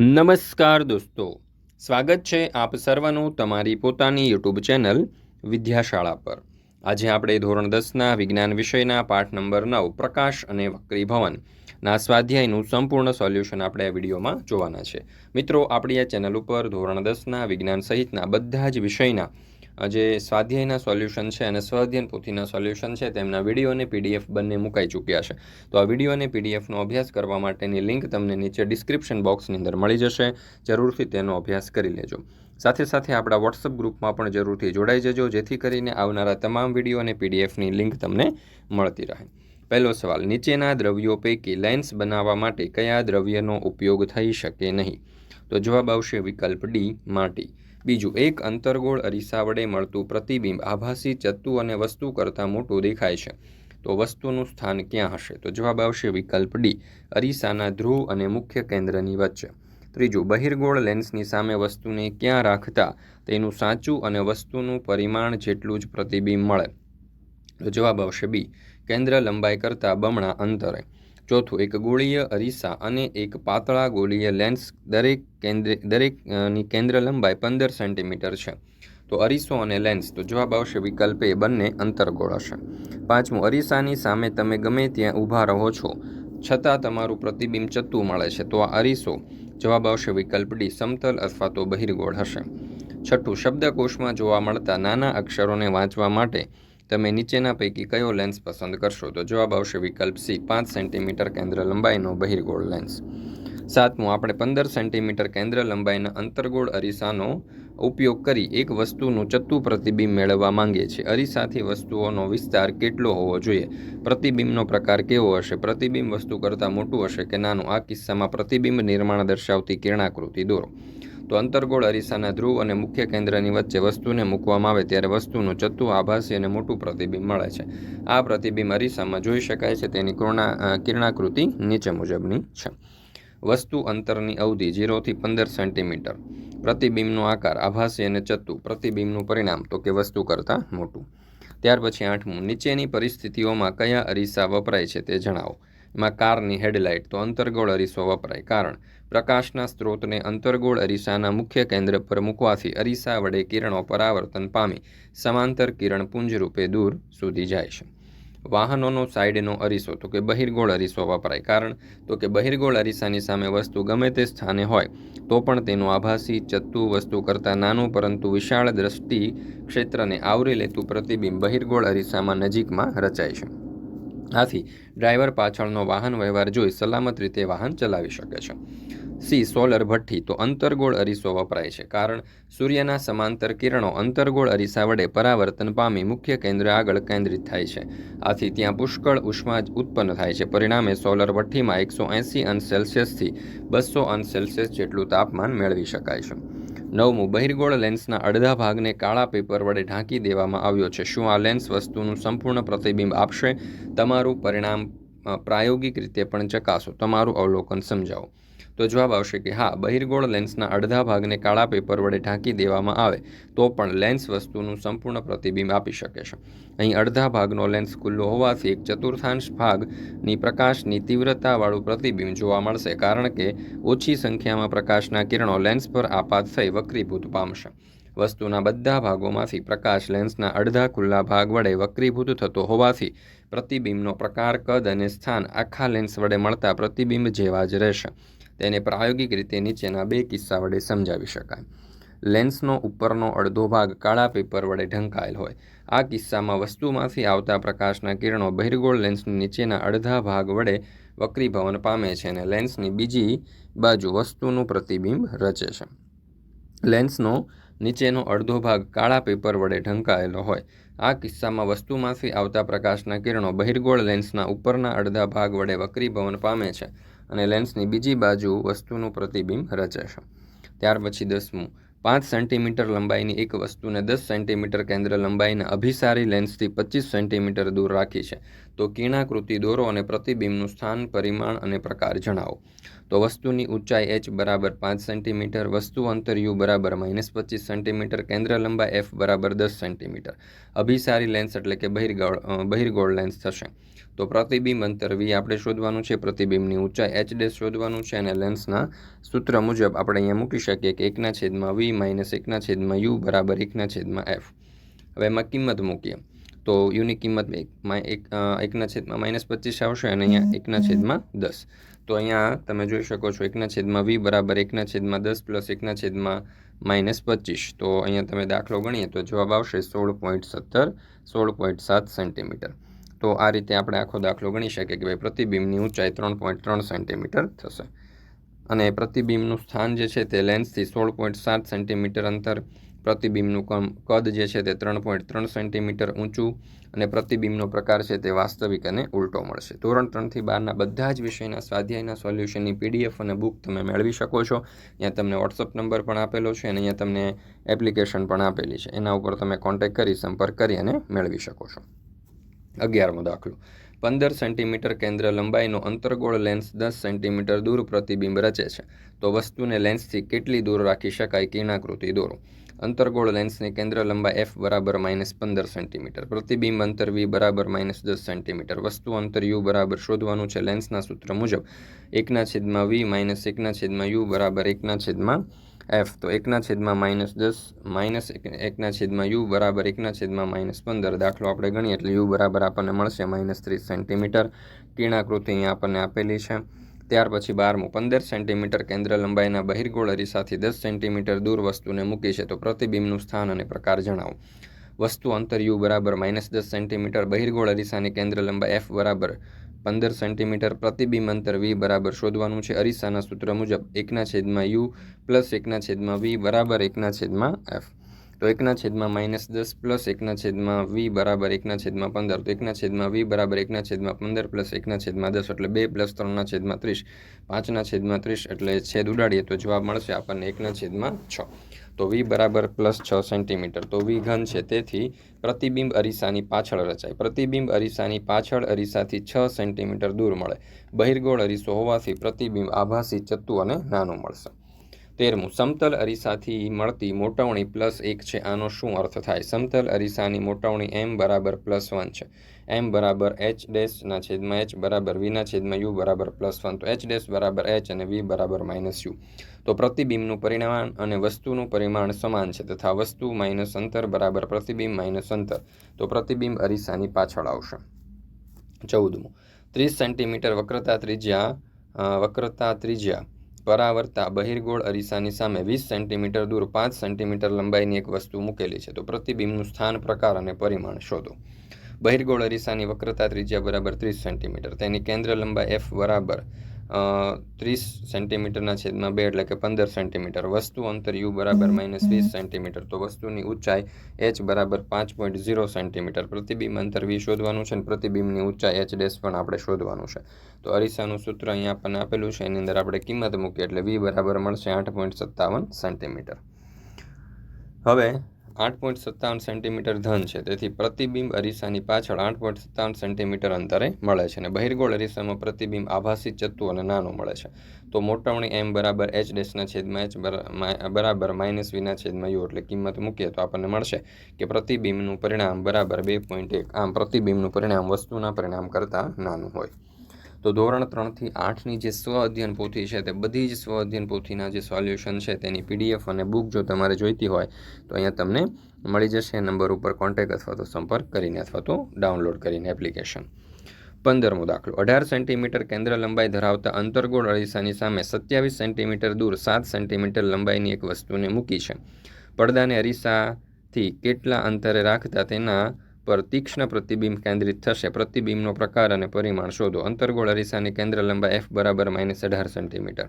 નમસ્કાર દોસ્તો. સ્વાગત છે આપ સર્વનું તમારી પોતાની યુટ્યુબ ચેનલ વિદ્યાશાળા પર. આજે આપણે ધોરણ દસના વિજ્ઞાન વિષયના પાઠ નંબર નવ, પ્રકાશ અને વક્રીભવન ના સ્વાધ્યાયનું સંપૂર્ણ સોલ્યુશન આપણે આ વિડીયોમાં જોવાના છે. મિત્રો, આપણી આ ચેનલ ઉપર ધોરણ દસના વિજ્ઞાન સહિતના બધા જ વિષયના જે સ્વાધ્યાયના સોલ્યુશન છે અને સ્વાધ્યાયન પોથીના સોલ્યુશન છે તેમના વીડિયો અને પીડીએફ બંને મુકાઈ ચૂક્યા છે. તો આ વીડિયો અને પીડીએફનો અભ્યાસ કરવા માટેની લિંક તમને નીચે ડિસ્ક્રિપ્શન બોક્સની અંદર મળી જશે. જરૂરથી તેનો અભ્યાસ કરી લેજો. સાથે સાથે આપણા વોટ્સઅપ ગ્રુપમાં પણ જરૂરથી જોડાઈ જજો, જેથી કરીને આવનારા તમામ વીડિયો અને પીડીએફની લિંક તમને મળતી રહે. પહેલો સવાલ, નીચેના દ્રવ્યો પૈકી લેન્સ બનાવવા માટે કયા દ્રવ્યનો ઉપયોગ થઈ શકે નહીં? તો જવાબ આવશે વિકલ્પ ડી, માટી. બીજું એક અંતર્ગોળ અરીસા વડે મળતું પ્રતિબિંબ આભાસી ચત્તુ અને વસ્તુ કરતાં મોટું દેખાય છે. તો વસ્તુનું સ્થાન ક્યાં હશે? તો જવાબ આવશે વિકલ્પ ડી, અરીસાના ધ્રુવ અને મુખ્ય કેન્દ્રની વચ્ચે. ત્રીજું, બહિર્ગોળ લેન્સની સામે વસ્તુને ક્યાં રાખતા તેનું સાચું અને વસ્તુનું પરિમાણ જેટલું જ પ્રતિબિંબ મળે? તો જવાબ આવશે બી, કેન્દ્ર લંબાઈ કરતાં બમણા અંતરે. ચોથું, એક ગોળીય અરીસા અને એક પાતળા ગોળીય લેન્સ દરેક કેન્દ્ર, દરેકની કેન્દ્ર લંબાઈ પંદર સેન્ટીમીટર છે. તો અરીસો અને લેન્સ, તો જવાબ આવશે વિકલ્પ, એ બંને અંતરગોળ હશે. પાંચમું, અરીસાની સામે તમે ગમે ત્યાં ઊભા રહો છો, છતાં તમારું પ્રતિબિંબ ચત્તું મળે છે, તો આ અરીસો, જવાબ આવશે વિકલ્પ ડી, સમતલ અથવા તો બહિર્ગોળ હશે. છઠ્ઠું, શબ્દકોશમાં જોવા મળતા નાના અક્ષરોને વાંચવા માટે તમે નીચેના પૈકી કયો લેન્સ પસંદ કરશો? તો જવાબ આવશે વિકલ્પ સી, પાંચ સેન્ટીમીટર કેન્દ્ર લંબાઈનો બહિર્ગોળ લેન્સ સાતમું, આપણે પંદર સેન્ટીમીટર કેન્દ્ર લંબાઈના અંતર્ગોળ અરીસાનો ઉપયોગ કરી એક વસ્તુનું ચત્તું પ્રતિબિંબ મેળવવા માંગીએ છીએ. અરીસાથી વસ્તુઓનો વિસ્તાર કેટલો હોવો જોઈએ? પ્રતિબિંબનો પ્રકાર કેવો હશે? પ્રતિબિંબ વસ્તુ કરતાં મોટું હશે કે નાનું? આ કિસ્સામાં પ્રતિબિંબ નિર્માણ દર્શાવતી કિરણાકૃતિ દોરો. તો અંતર્ગોળ અરીસાના ધ્રુવ અને મુખ્ય કેન્દ્રની વચ્ચે વસ્તુને મૂકવામાં આવે ત્યારે વસ્તુનું ચત્તું આભાસી અને મોટું પ્રતિબિંબ મળે છે. આ પ્રતિબિંબ અરીસામાં જોઈ શકાય છે તેની કિરણા કિરણાકૃતિ નીચે મુજબની છે. વસ્તુ અંતરની અવધિ જીરોથી પંદર સેન્ટીમીટર. પ્રતિબિંબનો આકાર આભાસી અને ચત્તુ પ્રતિબિંબનું પરિણામ તો કે વસ્તુ કરતાં મોટું. ત્યાર પછી આઠમું. નીચેની પરિસ્થિતિઓમાં કયા અરીસા વપરાય છે તે જણાવો. એમાં કારની હેડલાઇટ તો અંતર્ગોળ અરીસો વપરાય. કારણ પ્રકાશના સ્ત્રોતને અંતર્ગોળ અરીસાના મુખ્ય કેન્દ્ર પર મૂકવાથી અરીસા વડે કિરણો પરાવર્તન પામી, સમાંતર કિરણ પુંજ રૂપે દૂર સુધી જાય છે. વાહનોનો સાઈડનો અરીસો, તો કે બહિર્ગોળ અરીસો વપરાય. કારણ, તો કે બહિર્ગોળ અરીસાની સામે વસ્તુ ગમે તે સ્થાને હોય, તો પણ તેનું આભાસી, ચત્તુ વસ્તુ કરતાં નાનું પરંતુ વિશાળ દ્રષ્ટિ ક્ષેત્રને આવરી લેતું પ્રતિબિંબ બહિર્ગોળ અરીસામાં નજીકમાં રચાય છે. આથી ડ્રાઈવર પાછળનો વાહન વ્યવહાર જોઈ સલામત રીતે વાહન ચલાવી શકે છે. સી સોલર ભઠ્ઠી તો અંતર્ગોળ અરીસો વપરાય છે. કારણ સૂર્યના સમાંતર કિરણો અંતર્ગોળ અરીસા વડે પરાવર્તન પામી મુખ્ય કેન્દ્ર આગળ કેન્દ્રિત થાય છે. આથી ત્યાં પુષ્કળ ઉષ્મા જ ઉત્પન્ન થાય છે. પરિણામે સોલર ભઠ્ઠીમાં એકસો એંસી અંશ સેલ્સિયસથી બસો અંશ સેલ્સિયસ જેટલું તાપમાન મેળવી શકાય છે. નવમું, બહિર્ગોળ લેન્સના અડધા ભાગને કાળા પેપર વડે ઢાંકી દેવામાં આવ્યો છે. શું આ લેન્સ વસ્તુનું સંપૂર્ણ પ્રતિબિંબ આપશે? તમારું પરિણામ પ્રાયોગિક રીતે પણ ચકાસો. તમારું અવલોકન સમજાવો. તો જવાબ આવશે કે હા, બહિર્ગોળ લેન્સના અડધા ભાગને કાળા પેપર વડે ઢાંકી દેવામાં આવે, તો પણ લેન્સ વસ્તુનું સંપૂર્ણ પ્રતિબિંબ આપી શકે છે. અહીં અડધા ભાગનો લેન્સ ખુલ્લો હોવાથી એક ચતુર્થાંશ ભાગની પ્રકાશની તીવ્રતાવાળું પ્રતિબિંબ જોવા મળશે, કારણ કે ઓછી સંખ્યામાં પ્રકાશના કિરણો લેન્સ પર આપાત થઈ વક્રીભૂત પામશે. વસ્તુના બધા ભાગોમાંથી પ્રકાશ લેન્સના અડધા ખુલ્લા ભાગ વડે વક્રીભૂત થતો હોવાથી પ્રતિબિંબનો પ્રકાર, કદ અને સ્થાન આખા લેન્સ વડે મળતા પ્રતિબિંબ જેવા જ રહેશે. તેને પ્રાયોગિક રીતે નીચેના બે કિસ્સા વડે સમજાવી શકાય. લેન્સનો ઉપરનો અડધો ભાગ કાળા પેપર વડે ઢંકાયેલ હોય. આ કિસ્સામાં વસ્તુમાંથી આવતા પ્રકાશના કિરણો બહિર્ગોળ લેન્સની નીચેના અડધા ભાગ વડે વક્રીભવન પામે છે અને લેન્સની બીજી બાજુ વસ્તુનું પ્રતિબિંબ રચે છે. લેન્સનો નીચેનો અડધો ભાગ કાળા પેપર વડે ઢંકાયેલો હોય. આ કિસ્સામાં વસ્તુમાંથી આવતા પ્રકાશના કિરણો બહિર્ગોળ લેન્સના ઉપરના અડધા ભાગ વડે વક્રીભવન પામે છે. અને લેન્સની બીજી બાજુ વસ્તુનું પ્રતિબિંબ રચે છે ત્યાર પછી દસમું. પાંચ સેન્ટીમીટર લંબાઈની એક વસ્તુને દસ સેન્ટીમીટર કેન્દ્ર લંબાઈને અભિસારી લેન્સથી પચીસ સેન્ટીમીટર દૂર રાખી છે. તો કિરણાકૃતિ દોરો અને પ્રતિબિંબનું સ્થાન, પરિમાણ અને પ્રકાર જણાવો. તો વસ્તુની ઊંચાઈ એચ બરાબર પાંચ સેન્ટીમીટર, વસ્તુ અંતર યુ બરાબર માઇનસ પચીસ સેન્ટીમીટર, કેન્દ્ર લંબાઈ એફ બરાબર દસ સેન્ટીમીટર. અભિસારી લેન્સ એટલે કે બહિર્ગોળ બહિર્ગોળ લેન્સ થશે. તો પ્રતિબિંબ અંતર વી આપણે શોધવાનું છે પ્રતિબિંબની ઊંચાઈ એચ ડેશ શોધવાનું છે અને લેન્સના સૂત્ર મુજબ આપણે અહીંયા મૂકી શકીએ કે એકના છેદમાં વી માઇનસ એકના છેદમાં યુ બરાબર એકના છેદમાં એફ. હવે એમાં કિંમત મૂકીએ. તો યુની કિંમત એક એકના છેદમાં માઇનસ પચીસ આવશે અને અહીંયા એકના છેદમાં દસ. તો અહીંયા તમે જોઈ શકો છો એકના છેદમાં વી બરાબર એકના છેદમાં દસ પ્લસ એકના છેદમાં માઇનસ પચીસ. તો અહીંયા તમે દાખલો ગણીએ તો જવાબ આવશે સોળ પોઈન્ટ સત્તર સોળ પોઈન્ટ સાત સેન્ટીમીટર. તો આ રીતે આપણે આખો દાખલો ગણી શકીએ કે ભાઈ પ્રતિબિંબની ઊંચાઈ ત્રણ પોઈન્ટ ત્રણ સેન્ટીમીટર થશે. અને પ્રતિબિંબનું સ્થાન જે છે તે લેન્સથી સોળ પોઈન્ટ સાત સેન્ટીમીટર અંતર, પ્રતિબિંબનું કમ, કદ જે છે તે ત્રણ પોઈન્ટ ત્રણ સેન્ટીમીટર ઊંચું અને પ્રતિબિંબનો પ્રકાર છે તે વાસ્તવિક અને ઉલટો મળશે. ધોરણ ત્રણથી બારના બધા જ વિષયના સ્વાધ્યાયના સોલ્યુશનની પીડીએફ અને બુક તમે મેળવી શકો છો. ત્યાં તમને વોટ્સઅપ નંબર પણ આપેલો છે અને અહીંયા તમને એપ્લિકેશન પણ આપેલી છે. એના ઉપર તમે કોન્ટેક્ટ કરી, સંપર્ક કરી અને મેળવી શકો છો. અગિયારમો દાખલો. પંદર સેન્ટીમીટર કેન્દ્ર લંબાઈનો અંતર્ગોળ લેન્સ દસ સેન્ટીમીટર દૂર પ્રતિબિંબ રચે છે. તો વસ્તુને લેન્સથી કેટલી દૂર રાખી શકાય કિરણાકૃતિ દોરો. અંતર્ગોળ લેન્સની કેન્દ્ર લંબાઈ એફ બરાબર માઇનસ પંદર સેન્ટીમીટર, પ્રતિબિંબ અંતર વી બરાબર માઇનસ દસ સેન્ટીમીટર. વસ્તુ અંતર યુ બરાબર શોધવાનું છે લેન્સના સૂત્ર મુજબ. એકના છેદમાં વી માઇનસ એકના છેદમાં યુ બરાબર એકના છેદમાં એફ તો એકના છેદમાં માઇનસ દસ માઇનસ એકના છેદમાં યુ બરાબર એકના છેદમાં માઇનસ પંદર. દાખલો આપણે ગણીએ એટલે યુ બરાબર આપણને મળશે માઇનસ ત્રીસ સેન્ટીમીટર. કિરણાકૃતિ અહીંયા આપણને આપેલી છે. ત્યાર પછી બારમું, પંદર સેન્ટીમીટર કેન્દ્ર લંબાઈના બહિર્ગોળ અરીસાથી દસ સેન્ટીમીટર દૂર વસ્તુને મૂકી છે તો પ્રતિબિંબનું સ્થાન અને પ્રકાર જણાવો. વસ્તુ અંતર યુ બરાબર માઇનસ દસ સેન્ટીમીટર બહિર્ગોળ અરીસાની કેન્દ્ર લંબાઈ એફ બરાબર પંદર સેન્ટીમીટર પ્રતિબિંબ અંતર વી બરાબર શોધવાનું છે અરીસાના સૂત્ર મુજબ એકના છેદમાં યુ પ્લસ એકના છેદમાં વી બરાબર એકના છેદમાં એફ તો એકના છેદમાં માઇનસ દસ પ્લસ એકના છેદમાં વી બરાબર એકના છેદમાં પંદર તો એકના છેદમાં વી બરાબર એકના છેદમાં પંદર પ્લસ એકના છેદમાં દસ એટલે બે પ્લસ ત્રણના છેદમાં ત્રીસ પાંચના છેદમાં ત્રીસ એટલે છેદ ઉડાડીએ તો જવાબ મળશે આપણને એકના છેદમાં છ તો વી બરાબર પ્લસ છ સેન્ટીમીટર. તો વી ઘન છે. તેથી પ્રતિબિંબ અરીસાની પાછળ રચાય. પ્રતિબિંબ અરીસાની પાછળ અરીસાથી છ સેન્ટીમીટર દૂર મળે. બહિર્ગોળ અરીસો હોવાથી પ્રતિબિંબ આભાસી ચત્તુ અને નાનું મળશે. તેરમું સમતલ અરીસાથી મળતી મોટવણી પ્લસ એક છે. આનો શું અર્થ થાય? સમતલ અરીસાની મોટવણી એમ બરાબર પ્લસ વન છે. એમ બરાબર એચ ડેશના છેદમાં એચ બરાબર વીના છેદમાં યુ બરાબર પ્લસ વન. તો એચ ડેશ બરાબર એચ અને વી બરાબર માઇનસ યુ. તો પ્રતિબિંબનું પરિણામ અને વસ્તુનું પરિમાણ સમાન છે. તથા વસ્તુ માઇનસ અંતર બરાબર પ્રતિબિંબ માઇનસ અંતર. તો પ્રતિબિંબ અરીસાની પાછળ આવશે. ચૌદમું. ત્રીસ સેન્ટીમીટર વક્રતા ત્રિજ્યા વક્રતા ત્રિજ્યા. પરાવર્તા બહિર્ગોળ અરીસાની સામે વીસ સેન્ટીમીટર દૂર પાંચ સેન્ટીમીટર લંબાઈની એક વસ્તુ મૂકેલી છે. તો પ્રતિબિંબનું સ્થાન, પ્રકાર અને પરિમાણ શોધો. બહિર્ગોળ અરીસાની વક્રતા ત્રિજ્યા બરાબર ત્રીસ સેન્ટીમીટર. તેની કેન્દ્ર લંબાઈ એફ બરાબર ત્રીસ સેન્ટીમીટરના છેદમાં બે એટલે કે પંદર સેન્ટીમીટર. વસ્તુ અંતર યુ બરાબર માઇનસ વીસ સેન્ટીમીટર. તો વસ્તુની ઊંચાઈ એચ બરાબર પાંચ પોઈન્ટ ઝીરો સેન્ટીમીટર. પ્રતિબિંબ અંતર વી શોધવાનું છે અને પ્રતિબિંબની ઊંચાઈ એચ ડેશ પણ આપણે શોધવાનું છે. તો અરીસાનું સૂત્ર અહીંયા આપણને આપેલું છે. એની અંદર આપણે કિંમત મૂકીએ એટલે વી બરાબર મળશે આઠ પોઈન્ટ સત્તાવન સેન્ટીમીટર. હવે આઠ પોઈન્ટ સત્તાવન સેન્ટીમીટર ધન છે. તેથી પ્રતિબિંબ અરીસાની પાછળ આઠ પોઈન્ટ સત્તાવન સેન્ટીમીટર અંતરે મળે છે અને બહિર્ગોળ અરીસામાં પ્રતિબિંબ આભાસી ચત્તુ અને નાનું મળે છે. તો મોટવણી એમ બરાબર એચ ડેશના છેદમાં એચ બરાબર માઇનસ વીના છેદમાં યુ એટલે કિંમત મૂકીએ તો આપણને મળશે કે પ્રતિબિંબનું પરિણામ બરાબર બે પોઈન્ટ એક. આમ પ્રતિબિંબનું પરિણામ વસ્તુના પરિણામ કરતાં નાનું હોય. તો ધોરણ ત્રણથી આઠની જે સ્વ અધ્યયન પોથી છે તે બધી જ સ્વ અધ્યયન પોથીના જે સોલ્યુશન છે તેની પીડીએફ અને બુક જો તમારે જોઈતી હોય, તો અહીંયા તમને મળી જશે નંબર ઉપર કોન્ટેક અથવા તો સંપર્ક કરીને અથવા તો ડાઉનલોડ કરીને એપ્લિકેશન. પંદરમો દાખલો. અઢાર સેન્ટીમીટર કેન્દ્ર લંબાઈ ધરાવતા અંતર્ગોળ અરીસાની સામે સત્યાવીસ સેન્ટીમીટર દૂર સાત સેન્ટીમીટર લંબાઈની એક વસ્તુને મૂકી છે. પડદાને અરીસાથી કેટલા અંતરે રાખતા તેના પર તીક્ષ્ણ પ્રતિબિંબ કેન્દ્રિત થશે. પ્રતિબિંબનો પ્રકાર અને પરિમાણ શોધો. અંતર્ગોળ અરીસાની કેન્દ્ર લંબાઈ એફ બરાબર માઇનસ અઢાર સેન્ટીમીટર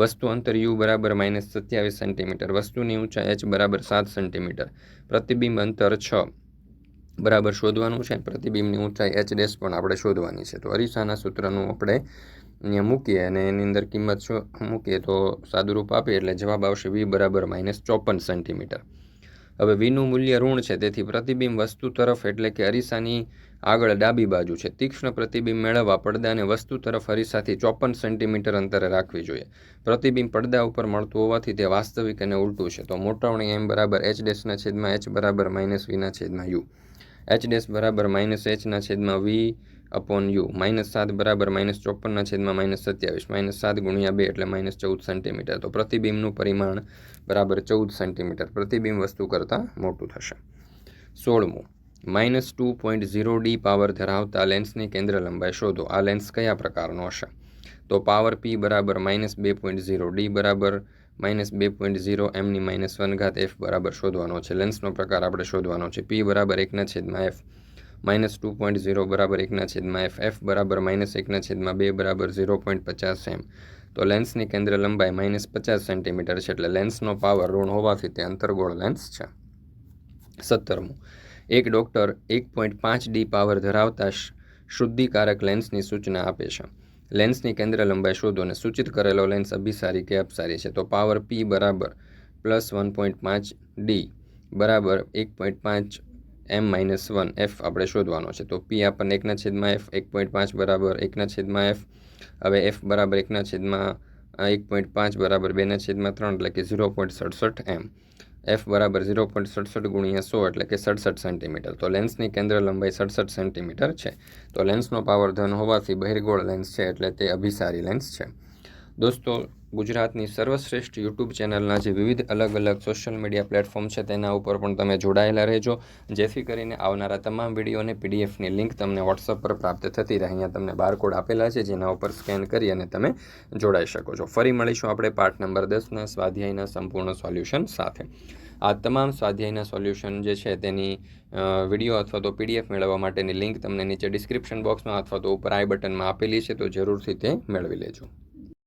વસ્તુ અંતર યુ બરાબર માઇનસ સત્યાવીસ સેન્ટીમીટર વસ્તુની ઊંચાઈ એચ બરાબર સાત સેન્ટીમીટર પ્રતિબિંબ અંતર છ બરાબર શોધવાનું છે. પ્રતિબિંબની ઊંચાઈ એચ ડેશ પણ આપણે શોધવાની છે. તો અરીસાના સૂત્રનું આપણે અહીંયા મૂકીએ અને એની અંદર કિંમત મૂકીએ તો સાદુરૂપ આપીએ એટલે જવાબ આવશે વી બરાબર માઇનસ ચોપન સેન્ટીમીટર હવે વીનું મૂલ્ય ઋણ છે, તેથી પ્રતિબિંબ વસ્તુ તરફ એટલે કે અરીસાની આગળ ડાબી બાજુ છે. તીક્ષ્ણ પ્રતિબિંબ મેળવવા પડદાને વસ્તુ તરફ અરીસાથી ચોપન સેન્ટીમીટર અંતરે રાખવી જોઈએ. પ્રતિબિંબ પડદા ઉપર મળતું હોવાથી તે વાસ્તવિક અને ઉલટું છે. તો મોટવણી એમ બરાબર એચ ડેશના છેદમાં એચ બરાબર માઇનસ વીના છેદમાં યુ. એચ ડેશ બરાબર માઇનસ એચના છેદમાં વી અપોન યુ માઇનસ સાત બરાબર માઇનસ ચોપનના છેદમાં માઇનસ સત્યાવીસ. માઇનસ સાત ગુણ્યા બે એટલે માઇનસ ચૌદ સેન્ટીમીટર તો પ્રતિબિંબનું પરિમાણ બરાબર ચૌદ સેન્ટીમીટર પ્રતિબિંબ વસ્તુ કરતાં મોટું થશે. સોળમું. Minus two point zero D power ધરાવતા લેન્સની કેન્દ્ર લંબાઈ શોધો. આ લેન્સ કયા પ્રકારનો હશે? તો પાવર પી બરાબર માઇનસ બે પોઈન્ટ ઝીરો ડી બરાબર માઇનસ બે પોઈન્ટ ઝીરો એમની માઇનસ વન ઘાત એફ બરાબર શોધવાનો છે. લેન્સનો પ્રકાર આપણે શોધવાનો છે. પી બરાબર એકના છેદમાં F minus two point zero બરાબર એકના છેદમાં એફ એફ બરાબર માઇનસ એકના છેદમાં બે બરાબર ઝીરો પોઈન્ટ પચાસ એમ. તો લેન્સની કેન્દ્ર લંબાઈ માઇનસ પચાસ સેન્ટીમીટર છે એટલે લેન્સનો પાવર ઋણ હોવાથી તે અંતર્ગોળ લેન્સ છે. સત્તરમું. એક ડૉક્ટર એક પોઈન્ટ પાંચ ડી પાવર ધરાવતા શુદ્ધિકારક લેન્સની સૂચના આપે છે. લેન્સની કેન્દ્ર લંબાઈ શોધો અને સૂચિત કરેલો લેન્સ અભિસારી કે અપસારી છે. તો પાવર પી બરાબર પ્લસ વન પોઈન્ટ પાંચ ડી બરાબર એક પોઈન્ટ પાંચ એમ માઇનસ વન એફ આપણે શોધવાનો છે. તો પી આપણને એકના છેદમાં એફ એક પોઈન્ટ પાંચ બરાબર એકના છેદમાં એફ હવે એફ બરાબર એકના છેદમાં એક પોઈન્ટ પાંચ બરાબર બેના છેદમાં ત્રણ એટલે કે ઝીરો પોઈન્ટ સડસઠ એમ. એફ બરાબર ઝીરો પોઈન્ટ સડસઠ ગુણ્યા સો એટલે કે સડસઠ સેન્ટીમીટર. તો લેન્સની કેન્દ્ર લંબાઈ સડસઠ સેન્ટીમીટર છે. તો લેન્સનો પાવર ધન હોવાથી બહિર્ગોળ લેન્સ છે એટલે તે અભિસારી લેન્સ છે. દોસ્તો ગુજરાતની સર્વશ્રેષ્ઠ યુટ્યુબ ચેનલના જે વિવિધ અલગ અલગ સોશિયલ મીડિયા પ્લેટફોર્મ છે તેના ઉપર પણ તમે જોડાયેલા રહેજો. જેથી કરીને આવનારા તમામ વિડીયોને પીડીએફની લિંક તમને વોટ્સઅપ પર પ્રાપ્ત થતી રહે. અહીંયા તમને બારકોડ આપેલા છે જેના ઉપર સ્કેન કરી અને તમે જોડાઈ શકો છો. ફરી મળીશું આપણે પાઠ નંબર દસના સ્વાધ્યાયના સંપૂર્ણ સોલ્યુશન સાથે. આ તમામ સ્વાધ્યાયના સોલ્યુશન જે છે તેની વીડિયો અથવા તો પીડીએફ મેળવવા માટેની લિંક તમને નીચે ડિસ્ક્રિપ્શન બોક્સમાં અથવા તો ઉપર આઈ બટનમાં આપેલી છે તો જરૂરથી તે મેળવી લેજો.